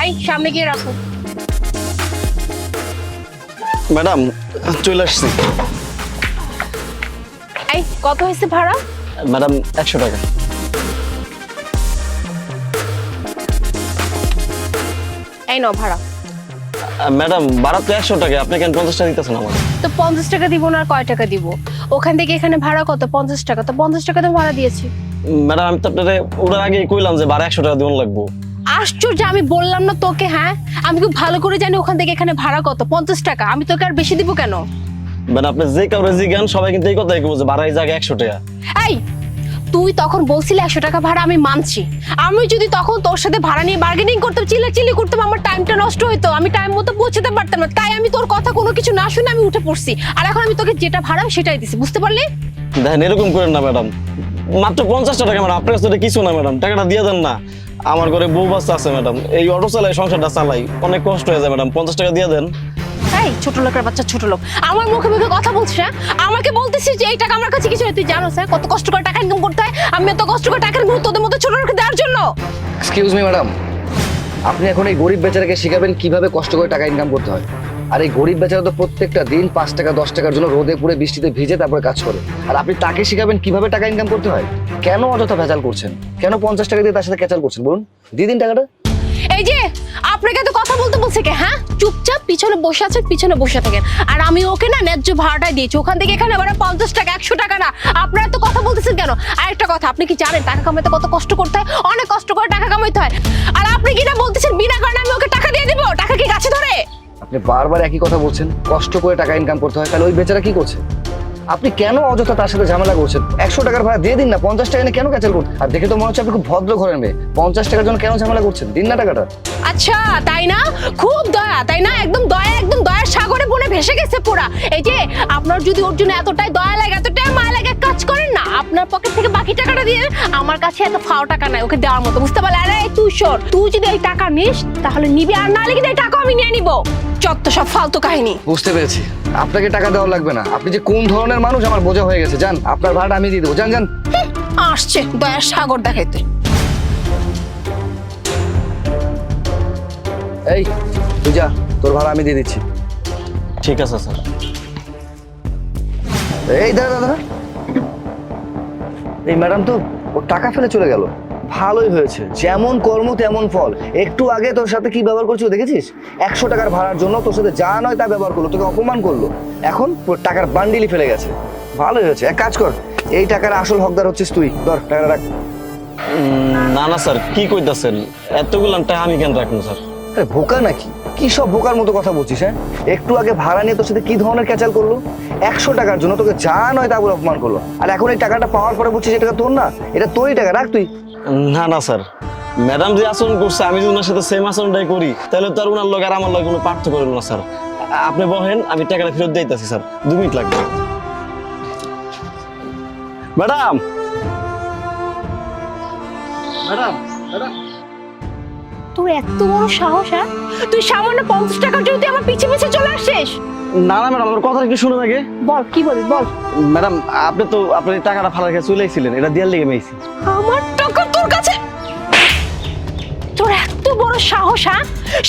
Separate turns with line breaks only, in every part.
I সামনে গিয়ে রাখো।
ম্যাডাম চলে আসছি।
এই কত হয়েছে ভাড়া?
ম্যাডাম একশো টাকা।
এই নাও ভাড়া।
ম্যাডাম ভাড়া তো একশো টাকা আপনি কেন পঞ্চাশ টাকা দিতেছেন আমার
তো পঞ্চাশ টাকা দিব না আর কয় টাকা দিব? ওখান থেকে এখানে ভাড়া কত? পঞ্চাশ টাকা। তো পঞ্চাশ টাকা তো ভাড়া দিয়েছি।
ম্যাডাম আমি তো আপনার ওটার আগে কইলাম যে ভাড়া একশো টাকা দেওয়ান লাগবো।
আশ্চর্য আমি বললাম না তোকে হ্যাঁ? আমি খুব ভালো করে জানি ওখান থেকে এখানে ভাড়া কত পঞ্চাশ টাকা। আমি তোকে আর বেশি দিব কেন?
ম্যাডাম আপনি যে কাউরে জিজ্ঞান সবাই কিন্তু এই কথাই কইবো ভাড়া এই জায়গায় একশো টাকা।
এই তুই তখন বলছিলি একশো টাকা ভাড়া আমি মানছি। আমি যদি তখন তোর সাথে ভাড়া নিয়ে বার্গেনিং করতাম চিল্লাচিল্লি করতাম আমার টাইমটা নষ্ট হইতো। আমি টাইম মতো পৌঁছতে পারতাম না। তাই আমি তোর কথা কোনো কিছু না শুনে আমি উঠে পড়ছি। আর এখন আমি তোকে যেটা ভাড়া সেটাই দিছি। বুঝতে পারলি?
দেখেন এরকম করেন না ম্যাডাম। মাত্র পঞ্চাশটা টাকা ম্যাডাম। আপনার কাছে কিছু না ম্যাডাম। টাকাটা দিয়ে দেন না। আমার ঘরে বউ বাচ্চা আছে ম্যাডাম এই অটো চালাই সংসারটা চালাই। অনেক কষ্ট হয়ে যায় ম্যাডাম পঞ্চাশ টাকা দিয়ে দেন।
এই ছোট লোকের বাচ্চা ছোট লোক। আমার মুখে মুখে কথা বলছিস হ্যাঁ? আমাকে বলতেছিস যে এই টাকা আমার কাছে কিছু নেই। তুই জানো স্যার কত কষ্ট করে টাকা ইনকাম করতে হয়। আমি এত কষ্ট করে টাকার ইনকাম তোদের মতো ছোট লোককে দেওয়ার জন্য।
এক্সকিউজ মি ম্যাডাম আপনি এখন এই গরিব বেচারাকে শিখাবেন কীভাবে কষ্ট করে টাকা ইনকাম করতে হয়। আর এই গরিব বেচারা তো প্রত্যেকটা দিন পাঁচ টাকা, দশ টাকার জন্য রোদে পুড়ে বৃষ্টিতে ভিজে তারপরে কাজ করে। আর আপনি তাকে শিখাবেন কীভাবে টাকা ইনকাম করতে হয়? কেন অযথা ভেজাল করছেন? কেন পঞ্চাশ টাকা দিয়ে তার সাথে ক্যাচাল করছেন? বলুন, দিয়ে দিন টাকাটা।
এই যে, আপনাকে তো কথা বলতে বলছে কে হ্যাঁ? চুপচাপ পিছনে বসে আছেন, পিছনে বসে থাকেন। আর আমি ওকে না ন্যায্য ভাড়াটা দিয়েছি। ওখান থেকে এখানে আবার পঞ্চাশ টাকা, একশো টাকা না। আপনারা তো কথা বলতেছেন কেন? আর একটা কথা, আপনি কি জানেন টাকা কামাইতে কত কষ্ট করতে হয়? অনেক কষ্ট করে টাকা কামাইতে হয়। আর আপনি কি না বলতেছেন, বিনা কারণে আমি ওকে টাকা দিয়ে দিব? টাকা কি গাছে ধরে?
আপনি বারবার একই কথা বলছেন, কষ্ট করে টাকা ইনকাম করতে হয়, তাহলে ওই বেচারা কি করছে? আপনি কেন অযথা তার সাথে ঝামেলা করছেন? একশো টাকার ভাড়া দিয়ে দিন না, পঞ্চাশ টাকা কেন ক্যাচাল করছেন? আর দেখে তো মনে হচ্ছে আপনি খুব ভদ্র ঘরের মেয়ে। পঞ্চাশ টাকার জন্য কেন ঝামেলা করছেন? দিন না টাকাটা।
আচ্ছা তাই না? খুব দয়া, তাই না? একদম দয়া, একদম দয়ার সাগরে বনে ভেসে গেছে পুরা এই যে, আপনার যদি ওর জন্য এতটাই দয়া লাগে, এতটাই মায়া লাগে কাজ করেন না, আপনার পকেট থেকে বাকি দিয়ে আমার কাছে এত ফাও টাকা নাই ওকে দেওয়ার মতো বুঝতে পারলে? আরে তুই শোন তুই যদি এই টাকা নিস তাহলে নিবি আর না লিখে টাকা আমি নিয়ে নিব। চত্ব সব ফালতু কাহিনী।
বুঝতে পেরেছি। আপনাকে টাকা দেওয়া লাগবে না। আপনি যে কোন ধরনের মানুষ আমার বোঝা হয়ে গেছে। জান আপনার ভাড়াটা আমি দিয়ে দেবো। জান জান
আসছে দয়ার সাগর দেখাইতে।
এই তুই যা তোর ভাড়া আমি দিয়ে দিচ্ছি।
ঠিক আছে স্যার।
এই দাদা দাদা এই ম্যাডাম তো, ও টাকা ফেলে চলে গেল। ভালোই হয়েছে, যেমন কর্ম তেমন ফল। একটু আগে তোর সাথে কি ব্যবহার করছিল দেখেছিস? একশো টাকার ভাড়ার জন্য তোর সাথে যা নয় তা ব্যবহার করল, তোকে অপমান করল। এখন তোর টাকার বান্ডিলই ফেলে গেছে। ভালোই হয়েছে। এক কাজ কর, এই টাকার আসল হকদার হচ্ছিস তুই। ধর, টাকাটা রাখ।
না না, স্যার, কি কইতাছেন? এতগুলো টাকা আমি কেন রাখব, স্যার?
আরে বোকা নাকি? কি সব বোকার মতো কথা বলছিস হ্যাঁ? একটু আগে ভাড়া নিয়ে তোর সাথে কি ধরনের ক্যাচাল করল? একশো টাকার জন্য তোকে যা নয় তা বলে অপমান করল। আর এখন এই টাকাটা পাওয়ার পরে বলছিস এটা তোর না? এটা তোরই টাকা রাখ তুই।
না না স্যার। ম্যাডাম যে আচরণ করছে আমি যদি ওনার সাথে সেম আচরণটাই করি তাহলে তো আর ওনার লোক আর আমার লোক কোনো পার্থক্য করব না স্যার। আপনি বহেন আমি টাকাটা ফেরত দিতেছি স্যার। দু মিনিট লাগবে। ম্যাডাম! ম্যাডাম ম্যাডাম
তোর এত বড় সাহস হ্যাঁ? তুই সামান্য পঞ্চাশ টাকার জন্য তুই আমার পিছে পিছে চলে আসছিস?
না না ম্যাডাম আমার কথা একটু শুনুন আগে?
বল কি বলবি বল।
ম্যাডাম আপনি তো আপনার এই টাকাটা ফালার কাছে চলে এসেছিলেন এটা দেওয়ার লেগে মেয়েছি
আমার টাকা তোর কাছে? তোর এত বড় সাহস হ্যাঁ?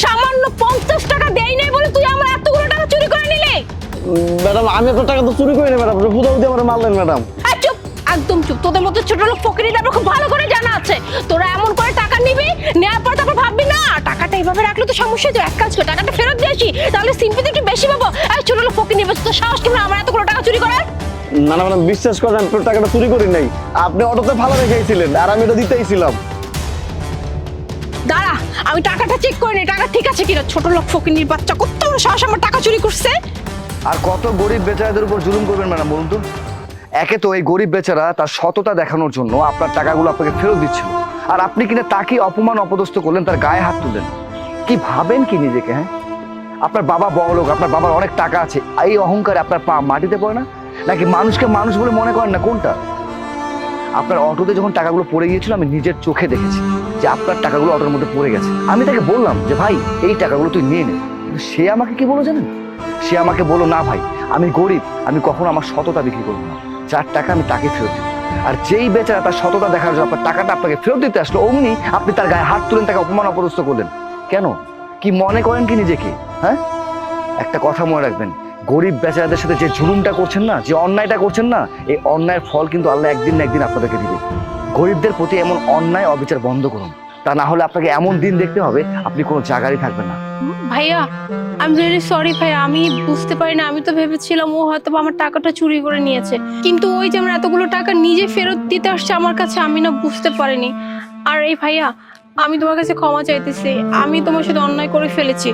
সামান্য পঞ্চাশ টাকা দেই নাই বলে তুই আমার এতগুলো টাকা চুরি করে নিলে?
ম্যাডাম আমি আপনার টাকা তো চুরি করিনি ম্যাডাম আপনি ফুদাউদি আমার মারলেন ম্যাডাম।
চুপ একদম চুপ। তোদের মতো ছোট লোক ফকিরি তারপর খুব ভালো করে জানা আছে। তোরা এমন করে টাকা নিবি নেওয়ার পর এইভাবে রাখলে তো সমস্যা তো এক কাজ করে টাকাটা ফেরত দিয়ে আসি তাহলে সিম্পিতে একটু বেশি পাবো। আর ছোট লোক ফকির নিবে তো সাহস কিনা? আমার এতগুলো টাকা চুরি করার?
না না ম্যাডাম বিশ্বাস করেন আমি টাকাটা চুরি করি নাই। আপনি অটোতে ভালো রেখেছিলেন আর আমি এটা দিতেইছিলাম
দাঁড়া আমি টাকাটা চেক করে নি টাকা ঠিক আছে কিনা? ছোট লোক ফকিনির বাচ্চা কত বড় সাহস আমার টাকা চুরি করছে?
আর কত গরিব বেচারাদের উপর জুলুম করবেন ম্যাডাম বলুন তো? একে তো এই গরিব বেচারা তার সততা দেখানোর জন্য আপনার টাকাগুলো আপনাকে ফেরত দিচ্ছিল। আর আপনি কিনা তাকে অপমান অপদস্থ করলেন তার গায়ে হাত তুললেন। কি ভাবেন কি নিজেকে হ্যাঁ? আপনার বাবা বড় লোক, আপনার বাবার অনেক টাকা আছে, এই অহংকারে আপনার পা মাটিতে পড়ে না? নাকি মানুষকে মানুষ বলে মনে করেন না? কোনটা? আপনার অটোতে যখন টাকাগুলো পড়ে গিয়েছিল, আমি নিজের চোখে দেখেছি যে আপনার টাকাগুলো অটোর মধ্যে পড়ে গেছে। আমি তাকে বললাম যে, ভাই, এই টাকাগুলো তুই নিয়ে নে। সে আমাকে কি বলো জানেন? সে আমাকে বলল, না ভাই, আমি গরিব, আমি কখনো আমার সততা বিক্রি করব না। যার টাকা আমি তাকে ফেরত দেবো। আর যেই বেচারা তার সততা দেখার জন্য আপনার টাকাটা আপনাকে ফেরত দিতে আসলো, অমনি আপনি তার গায়ে হাত তুলেন তাকে অপমান অপদস্থ করলেন। কেন? কি মনে করেন কি নিজেকে? হ্যাঁ? একটা কথা মনে রাখবেন, গরিব বেচারাদের সাথে যে জুলুমটা করছেন না, যে অন্যায়টা করছেন না, এই অন্যায়ের ফল কিন্তু আল্লাহ একদিন না একদিন আপনাদেরকে দিবে। গরিবদের প্রতি এমন অন্যায় অবিচার বন্ধ করুন। তা না হলে আপনাকে এমন দিন দেখতে হবে, আপনি কোনো জায়গারই থাকবেন না।
ভাইয়া আমি ভেরি সরি ভাইয়া। আমি বুঝতে পারি না, আমি তো ভেবেছিলাম ও হয়তো আমার টাকাটা চুরি করে নিয়েছে। কিন্তু ওই যে আমার এতগুলো টাকা নিজে ফেরত দিতে আসছে আমার কাছে, আমি না বুঝতে পারিনি। আর এই ভাইয়া আমি তোমার কাছে ক্ষমা চাইতেছি। আমি তোমার সাথে অন্যায় করে ফেলেছি।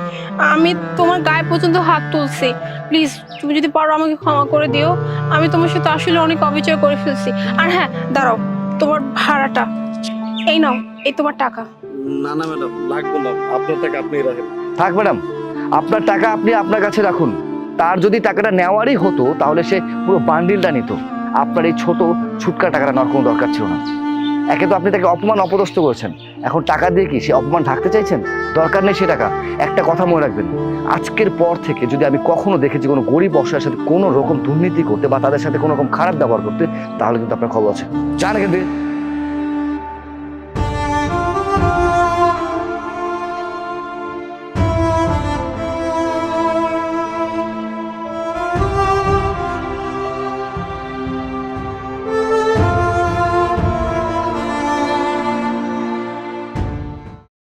আমি তোমার গায়ে পর্যন্ত হাত তুলছি। প্লিজ তুমি যদি পারো আমাকে ক্ষমা করে দিও। আমি তোমার সাথে আসলে অনেক অবিচার করে ফেলছি। আর হ্যাঁ দাঁড়াও তোমার ভাড়াটা। এই নাও এই তোমার টাকা।
না না ম্যাডাম লাগবে না। আপনার টাকা আপনি রাখেন।
থাক ম্যাডাম আপনার টাকা আপনি আপনার কাছে রাখুন। তার যদি টাকাটা নেওয়ারই হতো তাহলে সে পুরো বান্ডিলটা নিত। আপনার এই ছোট ছুটকা টাকাটা নেওয়ার কোনো দরকার ছিল না। একে তো আপনি তাকে অপমান অপদস্থ করেছেন। এখন টাকা দিয়ে কি সে অপমান থাকতে চাইছেন? দরকার নেই সে টাকা। একটা কথা মনে রাখবেন, আজকের পর থেকে যদি আমি কখনো দেখেছি কোনো গরিব অসহায়ের সাথে কোনো রকম দুর্নীতি করতে বা তাদের সাথে কোনো রকম খারাপ ব্যবহার করতে, তাহলে কিন্তু আপনার খবর আছে। জান কিন্তু